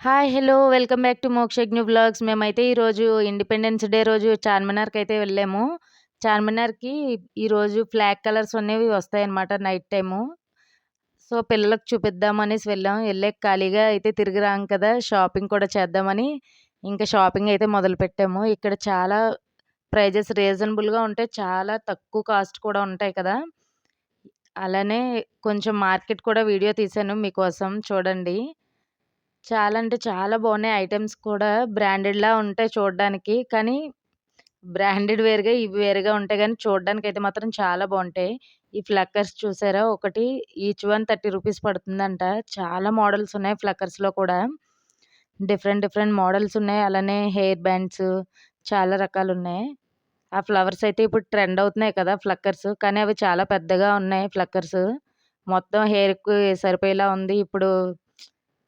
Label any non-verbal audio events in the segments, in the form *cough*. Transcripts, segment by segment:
Hi! Hello! Welcome back to Mokshagna blogs మేమైతే ఈరోజు independence day రోజు చార్మినార్కి అయితే వెళ్ళాము. చార్మినార్‌కి ఈరోజు ఫ్లాగ్ కలర్స్ అనేవి వస్తాయన్నమాట నైట్ టైము. సో, పిల్లలకు చూపిద్దామనేసి వెళ్ళాం. వెళ్ళే ఖాళీగా అయితే తిరిగి రాం కదా! షాపింగ్ కూడా చేద్దామని ఇంకా షాపింగ్ అయితే మొదలుపెట్టాము. ఇక్కడ చాలా ప్రైజెస్ రీజనబుల్‌గా ఉంటాయి. చాలా తక్కువ కాస్ట్ కూడా ఉంటాయి కదా! అలానే కొంచెం మార్కెట్ కూడా వీడియో తీశాను మీకోసం చూడండి. చాలా అంటే చాలా బాగున్నాయి. ఐటమ్స్ కూడా బ్రాండెడ్‌లా ఉంటాయి చూడడానికి. కానీ బ్రాండెడ్ వేరుగా, ఇవి వేరుగా ఉంటాయి కానీ చూడడానికి అయితే మాత్రం చాలా బాగుంటాయి ఈ ఫ్లక్కర్స్ చూసారా? ఒకటి ఈచ్ వన్ థర్టీ రూపీస్ పడుతుందంట. చాలా మోడల్స్ ఉన్నాయి ఫ్లక్కర్స్‌లో కూడా. డిఫరెంట్ డిఫరెంట్ మోడల్స్ ఉన్నాయి. అలానే హెయిర్ బ్యాండ్స్ చాలా రకాలు ఉన్నాయి ఆ ఫ్లవర్స్ అయితే ఇప్పుడు ట్రెండ్ అవుతున్నాయి కదా! ఫ్లక్కర్స్. కానీ అవి చాలా పెద్దగా ఉన్నాయి ఫ్లక్కర్స్. మొత్తం హెయిర్‌కి సరిపోయేలా ఉంది. ఇప్పుడు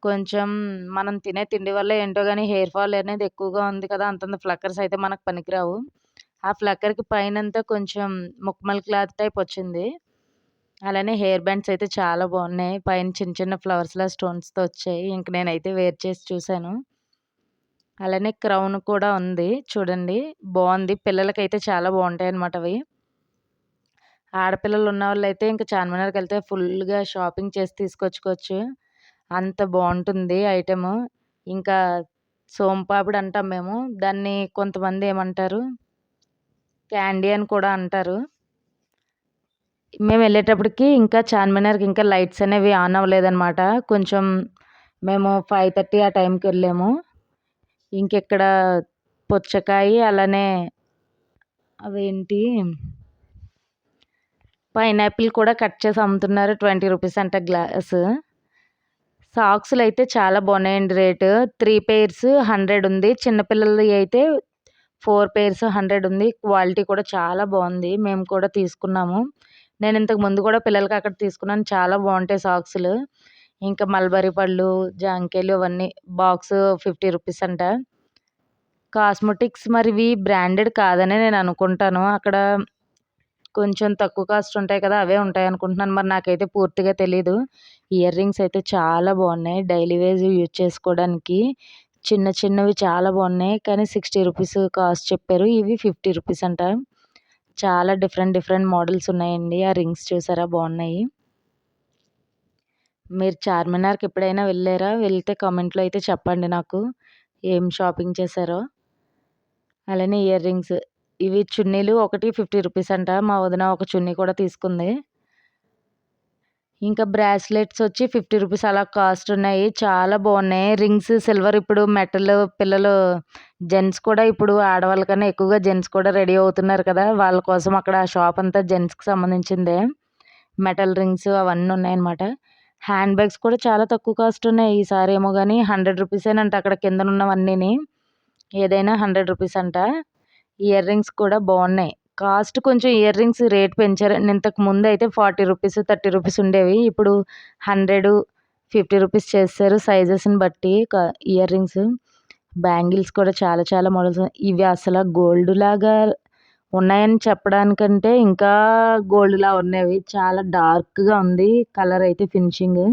కొంచెం మనం తినే తిండి వల్ల ఏంటో కానీ హెయిర్ ఫాల్ అనేది ఎక్కువగా ఉంది కదా! అంతంత ఫ్లక్కర్స్ అయితే మనకు పనికిరావు. ఆ ఫ్లక్కర్‌కి పైనంతా కొంచెం ముక్మల్ క్లాత్ టైప్ వచ్చింది. అలానే హెయిర్ బ్యాండ్స్ అయితే చాలా బాగున్నాయి. పైన చిన్న చిన్న ఫ్లవర్స్‌లా స్టోన్స్‌తో వచ్చాయి. ఇంక నేనైతే వేర్ చేసి చూసాను. అలానే క్రౌన్ కూడా ఉంది. చూడండి బావుంది. పిల్లలకైతే చాలా బాగుంటాయి అనమాట అవి. ఆడపిల్లలు ఉన్న వాళ్ళైతే ఇంకా చార్మినార్కి వెళ్తే ఫుల్‌గా షాపింగ్ చేసి తీసుకొచ్చుకోవచ్చు. అంత బాగుంటుంది ఐటెము. ఇంకా సోంపాపిడి అంటాం మేము. దాన్ని కొంతమంది ఏమంటారు? క్యాండీ అని కూడా అంటారు. మేము వెళ్ళేటప్పటికి ఇంకా చార్మినార్‌కి ఇంకా లైట్స్ అనేవి ఆన్ అవ్వలేదన్నమాట. కొంచెం మేము 5:30 ఆ టైంకి వెళ్ళాము. ఇంకెక్కడ పుచ్చకాయ అలానే అవేంటి పైనాపిల్ కూడా కట్ చేసి అమ్ముతున్నారు. ట్వంటీ రూపీస్ అంట గ్లాసు. సాక్స్లు అయితే చాలా బాగున్నాయండి రేటు. త్రీ పెయిర్స్ 100 ఉంది. చిన్నపిల్లలవి అయితే ఫోర్ పెయిర్స్ 100 ఉంది. క్వాలిటీ కూడా చాలా బాగుంది మేము కూడా తీసుకున్నాము. నేను ఇంతకు ముందు కూడా పిల్లలకి అక్కడ తీసుకున్నాను. చాలా బాగుంటాయి సాక్స్లు ఇంకా మల్బరీ పళ్ళు, జాంకేలు అవన్నీ బాక్స్ ఫిఫ్టీ రూపీస్ అంట. కాస్మెటిక్స్ మరి ఇవి బ్రాండెడ్ కాదని నేను అనుకుంటాను. అక్కడ కొంచెం తక్కువ కాస్ట్ ఉంటాయి కదా! అవే ఉంటాయి అనుకుంటున్నాను మరి నాకైతే పూర్తిగా తెలీదు. ఇయర్ రింగ్స్ అయితే చాలా బాగున్నాయి. డైలీ వేజ్ యూజ్ చేసుకోవడానికి. చిన్న చిన్నవి చాలా బాగున్నాయి. కానీ సిక్స్టీ రూపీస్ కాస్ట్ చెప్పారు. ఇవి ఫిఫ్టీ రూపీస్ అంట. చాలా డిఫరెంట్ డిఫరెంట్ మోడల్స్ ఉన్నాయండి. ఆ రింగ్స్ చూసారా బాగున్నాయి. మీరు చార్మినార్‌కి ఎప్పుడైనా వెళ్ళారా? వెళ్తే కామెంట్‌లో అయితే చెప్పండి నాకు. ఏం షాపింగ్ చేశారో? అలానే ఇయర్ రింగ్స్. ఇవి చున్నీలు ఒకటి ఫిఫ్టీ రూపీస్ అంట. మా వదిన ఒక చున్నీ కూడా తీసుకుంది. ఇంకా బ్రాస్లెట్స్ వచ్చి ఫిఫ్టీ రూపీస్ అలా కాస్ట్ ఉన్నాయి. చాలా బాగున్నాయి. రింగ్స్ సిల్వర్ ఇప్పుడు మెటల్ పిల్లలు జెంట్స్ కూడా ఇప్పుడు ఆడవాళ్ళ కన్నా ఎక్కువగా జెంట్స్ కూడా రెడీ అవుతున్నారు కదా! వాళ్ళ కోసం అక్కడ షాప్ అంతా జెంట్స్‌కి సంబంధించిందే. మెటల్ రింగ్స్ అవన్నీ ఉన్నాయన్నమాట. హ్యాండ్ బ్యాగ్స్ కూడా చాలా తక్కువ కాస్ట్ ఉన్నాయి. ఈసారి ఏమో గానీ రూ. 100 అక్కడ కిందనున్నవన్నీని. ఏదైనా హండ్రెడ్ రూపీస్ అంట. ఇయర్ రింగ్స్ కూడా బాగున్నాయి. కాస్ట్ కొంచెం ఇయర్ రింగ్స్ రేట్ పెంచారు. ఇంతకు ముందు అయితే ఫార్టీ రూపీస్ థర్టీ రూపీస్ ఉండేవి. ఇప్పుడు హండ్రెడ్ ఫిఫ్టీ రూపీస్ చేస్తారు సైజెస్‌ని బట్టి క ఇయర్ రింగ్స్. బ్యాంగిల్స్ కూడా చాలా చాలా మోడల్స్ ఇవి అసలు గోల్డ్ లాగా ఉన్నాయని చెప్పడానికంటే ఇంకా గోల్డ్‌లా ఉన్నవి. చాలా డార్క్‌గా ఉంది. కలర్ అయితే ఫినిషింగ్.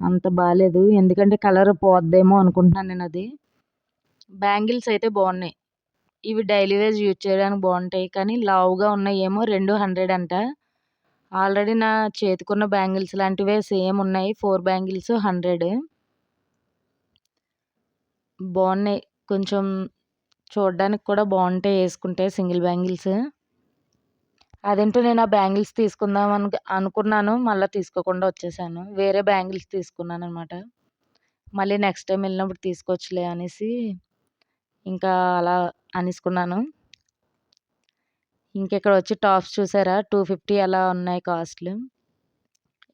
అంత బాగాలేదు ఎందుకంటే కలర్ పోద్దేమో అనుకుంటున్నాను నేను అది బ్యాంగిల్స్ అయితే బాగున్నాయి. ఇవి డైలీ వేజ్ యూజ్ చేయడానికి బాగుంటాయి. కానీ లావుగా ఉన్నాయేమో రెండు 100 అంట. ఆల్రెడీ నా చేతికున్న బ్యాంగిల్స్ లాంటివే సేమ్ ఉన్నాయి. Four bangles 100. బాగున్నాయి. కొంచెం చూడడానికి కూడా బాగుంటాయి వేసుకుంటే సింగిల్ బ్యాంగిల్స్. అదేంటో నేను ఆ బ్యాంగిల్స్ తీసుకుందాం అను అనుకున్నాను. మళ్ళీ తీసుకోకుండా వచ్చేసాను. వేరే బ్యాంగిల్స్ తీసుకున్నాను అనమాట మళ్ళీ నెక్స్ట్ టైం వెళ్ళినప్పుడు తీసుకోవచ్చులే అనేసి ఇంకా అలా అనేసుకున్నాను. ఇంకెక్కడ వచ్చి టాప్స్ చూసారా? 250 అలా ఉన్నాయి కాస్ట్‌లు.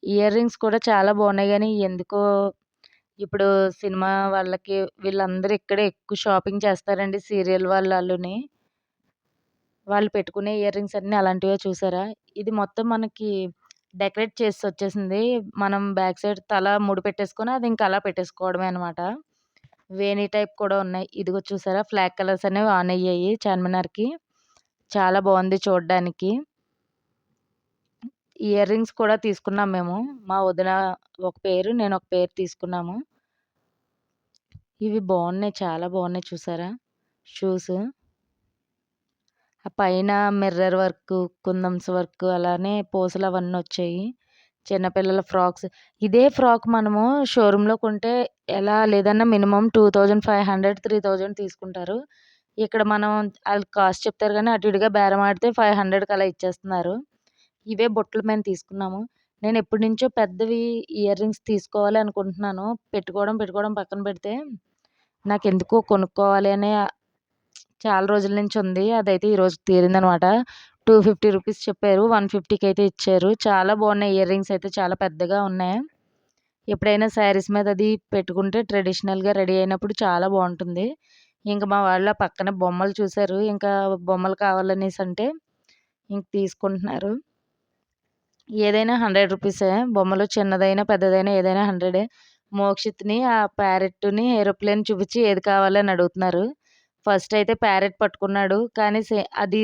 ఇయర్ రింగ్స్ కూడా చాలా బాగున్నాయి కానీ ఎందుకో ఇప్పుడు సినిమా వాళ్ళకి వీళ్ళందరూ ఇక్కడే ఎక్కువ షాపింగ్ చేస్తారండి. సీరియల్ వాళ్ళు వాళ్ళు పెట్టుకునే ఇయర్ రింగ్స్ అన్నీ అలాంటివే చూసారా? ఇది మొత్తం మనకి డెకరేట్ చేసి వచ్చేసింది. మనం బ్యాక్ సైడ్ తల ముడి పెట్టేసుకొని అది ఇంకా అలా పెట్టేసుకోవడమే అనమాట. వేణి టైప్ కూడా ఉన్నాయి. ఇదిగో చూసారా? ఫ్లాగ్ కలర్స్ అనేవి ఆన్ అయ్యాయి చార్మినార్‌కి. చాలా బాగుంది చూడడానికి. ఇయర్ రింగ్స్ కూడా తీసుకున్నాం మేము. మా వదిన ఒక పేరు నేను ఒక పేరు తీసుకున్నాము. ఇవి బాగున్నాయి. చాలా బాగున్నాయి చూసారా? షూస్. ఆ పైన మిర్రర్ వర్క్, కుందన్స్ వర్క్ అలానే పూసలు అవన్నీ వచ్చాయి. చిన్నపిల్లల ఫ్రాక్స్. ఇదే ఫ్రాక్ మనము షోరూంలో కొంటే ఎలా లేదన్నా minimum two thousand five hundred three thousand తీసుకుంటారు. ఇక్కడ మనం వాళ్ళు కాస్ట్ చెప్తారు కానీ అటు ఇటుగా బేరం ఆడితే 500కి అలా ఇచ్చేస్తున్నారు. ఇవే బుట్టలు మేము తీసుకున్నాము. నేను ఎప్పటినుంచో పెద్దవి ఇయర్ రింగ్స్ తీసుకోవాలి అనుకుంటున్నాను. పెట్టుకోవడం, పెట్టుకోవడం పక్కన పెడితే నాకు ఎందుకో కొనుక్కోవాలి అనే చాలా రోజుల నుంచి ఉంది. అదైతే ఈరోజు తీరిందనమాట. 250 రూపీస్ చెప్పారు. 150కి అయితే ఇచ్చారు. చాలా బాగున్నాయి ఇయర్ రింగ్స్ అయితే చాలా పెద్దగా ఉన్నాయి. ఎప్పుడైనా శారీస్ మీద అది పెట్టుకుంటే ట్రెడిషనల్‌గా రెడీ అయినప్పుడు చాలా బాగుంటుంది. ఇంకా మా వాళ్ళు ఆ పక్కన బొమ్మలు చూశారు ఇంకా బొమ్మలు కావాలనేసి అంటే ఇంక తీసుకుంటున్నారు. ఏదైనా 100 రూపీసే. బొమ్మలు చిన్నదైనా, పెద్దదైనా ఏదైనా 100 మోక్షిత్‌ని ఆ ప్యారెట్‌ని ఏరోప్లేన్ చూపించి ఏది కావాలని అడుగుతున్నారు. ఫస్ట్ అయితే ప్యారెట్ పట్టుకున్నాడు. కానీ సే అది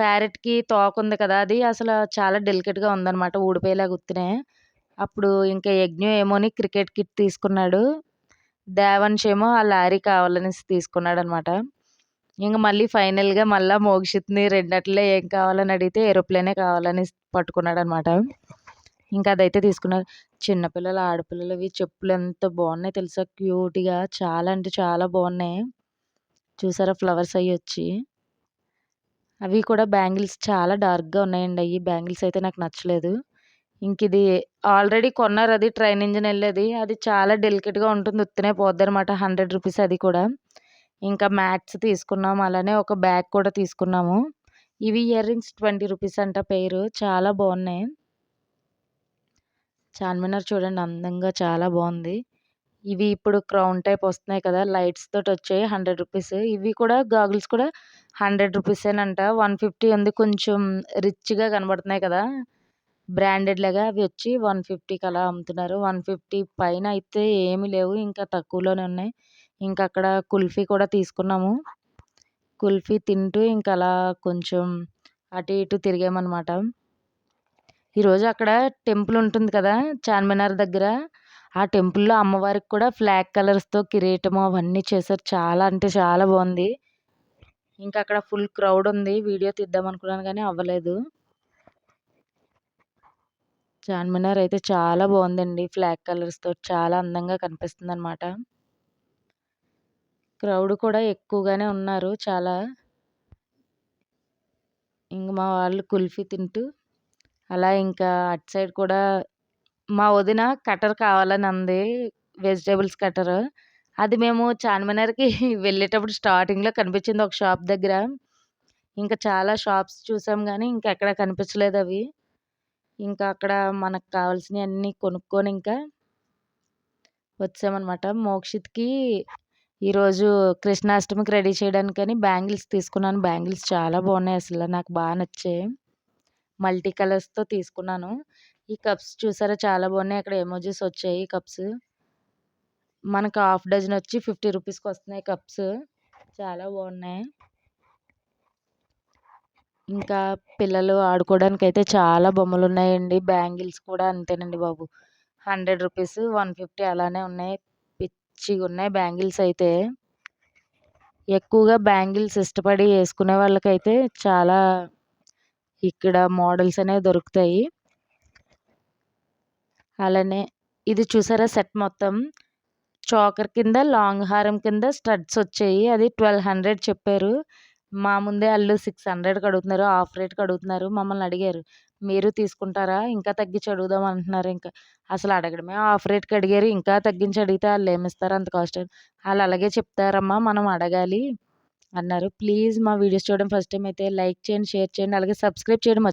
ప్యారెట్‌కి తోక ఉంది కదా! అది అసలు చాలా డెలికేట్‌గా ఉందన్నమాట ఊడిపోయేలాగా ఉత్తినే. అప్పుడు ఇంకా యజ్ఞ ఏమోని క్రికెట్ కిట్ తీసుకున్నాడు. దేవాన్ష్ ఏమో ఆ లారీ కావాలనేసి తీసుకున్నాడు అనమాట ఇంకా మళ్ళీ ఫైనల్‌గా మళ్ళీ మోక్షిత్‌ని రెండట్లే ఏం కావాలని అడిగితే ఏరోప్లేనే కావాలని పట్టుకున్నాడు అనమాట ఇంకా అదైతే తీసుకున్నారు. చిన్నపిల్లలు ఆడపిల్లలు ఆడపిల్లలవి చెప్పులు ఎంత బాగున్నాయి తెలుసా? క్యూట్‌గా చాలా అంటే చాలా బాగున్నాయి. చూసారా ఫ్లవర్స్ అవి వచ్చి అవి కూడా బ్యాంగిల్స్ చాలా డార్క్‌గా ఉన్నాయండి అవి బ్యాంగిల్స్ అయితే నాకు నచ్చలేదు. ఇంక ఇది ఆల్రెడీ కొన్నారు అది ట్రైన్ ఇంజిన్ వెళ్ళేది అది చాలా డెలికేట్‌గా ఉంటుంది. వత్తున్నాయి పోద్ది అనమాట హండ్రెడ్ రూపీస్ అది కూడా. ఇంకా మ్యాట్స్ తీసుకున్నాము అలానే ఒక బ్యాగ్ కూడా తీసుకున్నాము. ఇవి ఇయర్ రింగ్స్ 20 రూపీస్ అంట పేరు చాలా బాగున్నాయి. చార్మినార్ చూడండి అందంగా చాలా బాగుంది. ఇవి ఇప్పుడు క్రౌన్ టైప్ వస్తున్నాయి కదా! లైట్స్ తోటి వచ్చాయి 100 రూపీస్. ఇవి కూడా గాగుల్స్ కూడా 100 రూపీసేనంట. 150 ఉంది కొంచెం రిచ్‌గా కనబడుతున్నాయి కదా! బ్రాండెడ్ లాగా అవి వచ్చి 150కి అలా అమ్ముతున్నారు. 150 పైన అయితే ఏమి లేవు. ఇంకా తక్కువలోనే ఉన్నాయి. ఇంకా అక్కడ కుల్ఫీ కూడా తీసుకున్నాము. కుల్ఫీ తింటూ ఇంకా అలా కొంచెం అటు ఇటు తిరిగామనమాట. ఈరోజు అక్కడ టెంపుల్ ఉంటుంది కదా! చార్మినార్ దగ్గర. ఆ టెంపుల్‌లో అమ్మవారికి కూడా ఫ్లాగ్ కలర్స్‌తో కిరీటము అవన్నీ చేశారు. చాలా అంటే చాలా బాగుంది. ఇంకా అక్కడ ఫుల్ క్రౌడ్ ఉంది. వీడియో తీద్దాం అనుకున్నాను కానీ అవ్వలేదు. చార్మినార్ అయితే చాలా బాగుందండి. ఫ్లాగ్ కలర్స్‌తో చాలా అందంగా కనిపిస్తుందనమాట. క్రౌడ్ కూడా ఎక్కువగానే ఉన్నారు చాలా. ఇంక మా వాళ్ళు కుల్ఫీ తింటూ అలా ఇంకా అటు సైడ్ కూడా మా వదిన కట్టర్ కావాలని అంది. వెజిటబుల్స్ కట్టరు అది మేము చార్మినార్‌కి *laughs* వెళ్ళేటప్పుడు స్టార్టింగ్‌లో కనిపించింది ఒక షాప్ దగ్గర. ఇంకా చాలా షాప్స్ చూసాం గానీ ఇంకెక్కడ కనిపించలేదవి. ఇంకా అక్కడ మనకు కావాల్సినయన్నీ కొనుక్కొని ఇంకా వచ్చామనమాట. మోక్షిత్‌కి ఈరోజు కృష్ణాష్టమికి రెడీ చేయడానికని బ్యాంగిల్స్ తీసుకున్నాను. బ్యాంగిల్స్ చాలా బాగున్నాయి అసల. నాకు బా నచ్చాయి. మల్టీ కలర్స్‌తో తీసుకున్నాను. ఈ కప్స్ చూసారా చాలా బాగున్నాయి. అక్కడ ఎమోజెస్ వచ్చాయి కప్స్. మనకు హాఫ్ డజన్ వచ్చి 50 రూపీస్‌కి వస్తున్నాయి కప్స్. చాలా బాగున్నాయి. ఇంకా పిల్లలు ఆడుకోవడానికి అయితే చాలా బొమ్మలు ఉన్నాయండి బ్యాంగిల్స్ కూడా అంతేనండి బాబు. 100 రూపీస్, 150 అలానే ఉన్నాయి. పిచ్చిగున్నాయి బ్యాంగిల్స్ అయితే. ఎక్కువగా బ్యాంగిల్స్ ఇష్టపడి వేసుకునే వాళ్ళకైతే చాలా ఇక్కడ మోడల్స్ అనేవి దొరుకుతాయి. అలానే ఇది చూసారా సెట్ మొత్తం చోకర్ కింద లాంగ్ హారం కింద స్టడ్స్ వచ్చాయి. అది 1200 చెప్పారు. మా ముందే వాళ్ళు సిక్స్ హండ్రెడ్కి అడుగుతున్నారు. ఆఫ్ రేట్‌కి అడుగుతున్నారు. మమ్మల్ని అడిగారు. మీరు తీసుకుంటారా? ఇంకా తగ్గించి అడుగుదాం అంటున్నారు ఇంకా. అసలు అడగడమే ఆఫ్ రేట్‌కి అడిగారు. ఇంకా తగ్గించి అడిగితే వాళ్ళు ఏమిస్తారు అంత కాస్ట్ అని. అలాగే చెప్తారమ్మా మనం అడగాలి అన్నారు. ప్లీజ్ మా వీడియోస్ చూడడం ఫస్ట్ టైం అయితే లైక్ చేయండి, షేర్ చేయండి. అలాగే సబ్స్క్రైబ్ చేయడం